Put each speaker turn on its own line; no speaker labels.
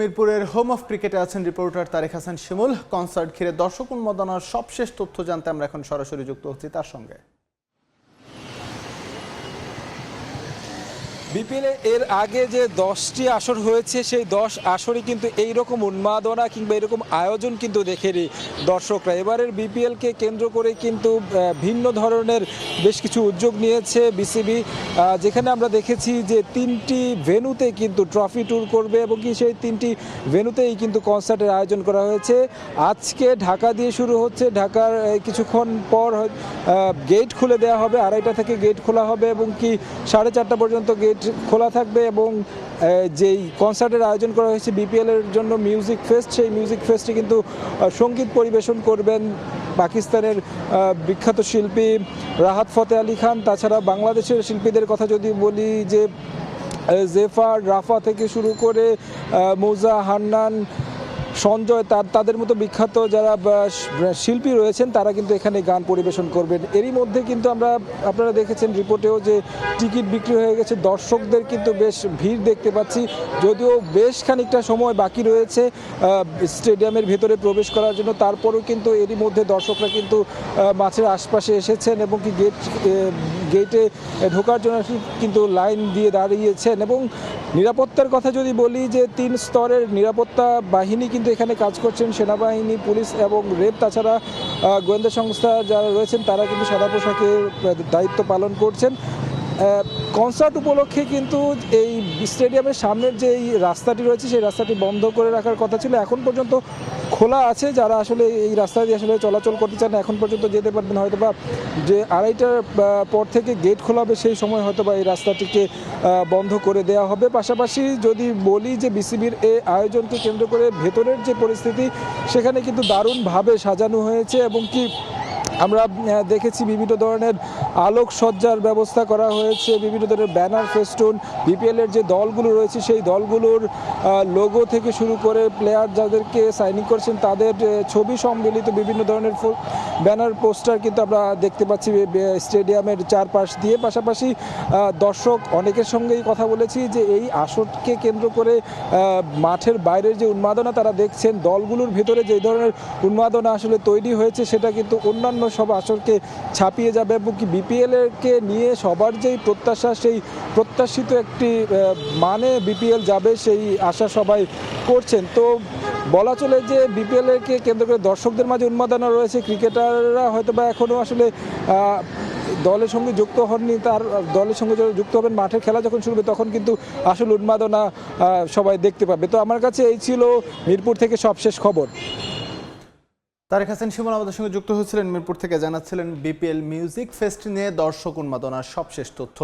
মিরপুরের home of ক্রিকেটে আছেন রিপোর্টার তারেক হাসান শিমুল। কনসার্ট ঘিরে দর্শক উন্মাদনার সবশেষ তথ্য জানতে আমরা এখন সরাসরি যুক্ত হচ্ছি তার সঙ্গে।
বিপিএল এর আগে যে দশটি আসর হয়েছে, সেই দশ আসরই কিন্তু এই রকম উন্মাদনা কিংবা এরকম আয়োজন কিন্তু দেখেনি দর্শকরা। এবারের বিপিএলকে কেন্দ্র করে কিন্তু ভিন্ন ধরনের বেশ কিছু উদ্যোগ নিয়েছে বিসিবি। যেখানে আমরা দেখেছি যে তিনটি ভেনুতে কিন্তু ট্রফি ট্যুর করবে এবং কি সেই তিনটি ভেনুতেই কিন্তু কনসার্টের আয়োজন করা হয়েছে। আজকে ঢাকা দিয়ে শুরু হচ্ছে, ঢাকার কিছুক্ষণ পর গেট খুলে দেওয়া হবে, আড়াইটা থেকে গেট খোলা হবে এবং কি সাড়ে চারটা পর্যন্ত গেট খোলা থাকবে এবং যেই কনসার্টের আয়োজন করা হয়েছে বিপিএলের জন্য মিউজিক ফেস্ট, সেই মিউজিক ফেস্টে কিন্তু সংগীত পরিবেশন করবেন পাকিস্তানের বিখ্যাত শিল্পী রাহাত ফতে আলী খান। তাছাড়া বাংলাদেশের শিল্পীদের কথা যদি বলি যে জেফার রাফা থেকে শুরু করে মোজা হান্নান সঞ্জয়, তার তাদের মতো বিখ্যাত যারা শিল্পী রয়েছেন, তারা কিন্তু এখানে গান পরিবেশন করবেন। এরই মধ্যে কিন্তু আমরা, আপনারা দেখেছেন রিপোর্টেও যে টিকিট বিক্রি হয়ে গেছে। দর্শকদের কিন্তু বেশ ভিড় দেখতে পাচ্ছি। যদিও বেশ খানিকটা সময় বাকি রয়েছে স্টেডিয়ামের ভেতরে প্রবেশ করার জন্য। তারপরেও কিন্তু এরই মধ্যে দর্শকরা কিন্তু মাঠের আশপাশে এসেছেন এবং কি গেট গেটে ঢোকার জন্য কিন্তু লাইন দিয়ে দাঁড়িয়েছেন এবং নিরাপত্তার কথা যদি বলি যে তিন স্তরের নিরাপত্তা বাহিনী কিন্তু এখানে কাজ করছেন, সেনাবাহিনী, পুলিশ এবং রেপ। তাছাড়া গোয়েন্দা সংস্থা যারা রয়েছেন, তারা কিন্তু সাদা পোশাকে দায়িত্ব পালন করছেন। কনসার্ট উপলক্ষে কিন্তু এই স্টেডিয়ামের সামনের যে রাস্তাটি রয়েছে, সেই রাস্তাটি বন্ধ করে রাখার কথা ছিল। এখন পর্যন্ত খোলা আছে, যারা আসলে এই রাস্তা দিয়ে আসলে চলাচল করতে চান, এখন পর্যন্ত যেতে পারবেন হয়তো বা যে আড়াইটার পর থেকে গেট খোলা হবে, সেই সময় হয়তো বা এই রাস্তাটিকে বন্ধ করে দেওয়া হবে। পাশাপাশি যদি বলি যে বিসিবির এই আয়োজনকে কেন্দ্র করে ভেতরের যে পরিস্থিতি, সেখানে কিন্তু দারুণভাবে সাজানো হয়েছে এবং কি আমরা দেখেছি বিভিন্ন ধরনের আলোকসজ্জার ব্যবস্থা করা হয়েছে, বিভিন্ন ধরনের ব্যানার, ফেস্টুন বিপিএল এর যে দলগুলো রয়েছে, সেই দলগুলোর লোগো থেকে শুরু করে প্লেয়ার যাদেরকে সাইনিং করছেন, তাদের ছবি সম্মিলিত বিভিন্ন ধরনের ব্যানার, পোস্টার কিন্তু আমরা দেখতে পাচ্ছি স্টেডিয়ামের চারপাশ দিয়ে। পাশাপাশি দর্শক অনেকের সঙ্গেই কথা বলেছি যে এই আসরকে কেন্দ্র করে মাঠের বাইরের যে উন্মাদনা তারা দেখছেন, দলগুলোর ভেতরে যে ধরনের উন্মাদনা আসলে তৈরি হয়েছে, সেটা কিন্তু অন্যান্য সব আসরকে ছাপিয়ে যাবে এবং কি বিপিএল কে নিয়ে সবার যেই প্রত্যাশা, সেই প্রত্যাশিত একটি মানে বিপিএল যাবে সেই আশা সবাই করছেন। তো বলা চলে যে বিপিএল কে কেন্দ্র করে দর্শকদের মাঝে উন্মাদনা রয়েছে, ক্রিকেটাররা হয়তো বা এখনও আসলে দলের সঙ্গে যুক্ত হননি, তার, দলের সঙ্গে যুক্ত হবেন, মাঠের খেলা যখন শুরু হবে তখন কিন্তু আসল উন্মাদনা সবাই দেখতে পাবে। তো আমার কাছে এই ছিল মিরপুর থেকে সবশেষ খবর।
তারেক হাসান সুমন আমাদের সঙ্গে যুক্ত হয়েছিলেন মিরপুর থেকে। জানাচ্ছিলেন বিপিএল মিউজিক ফেস্ট নিয়ে দর্শক উন্মাদনার সবশেষ তথ্য।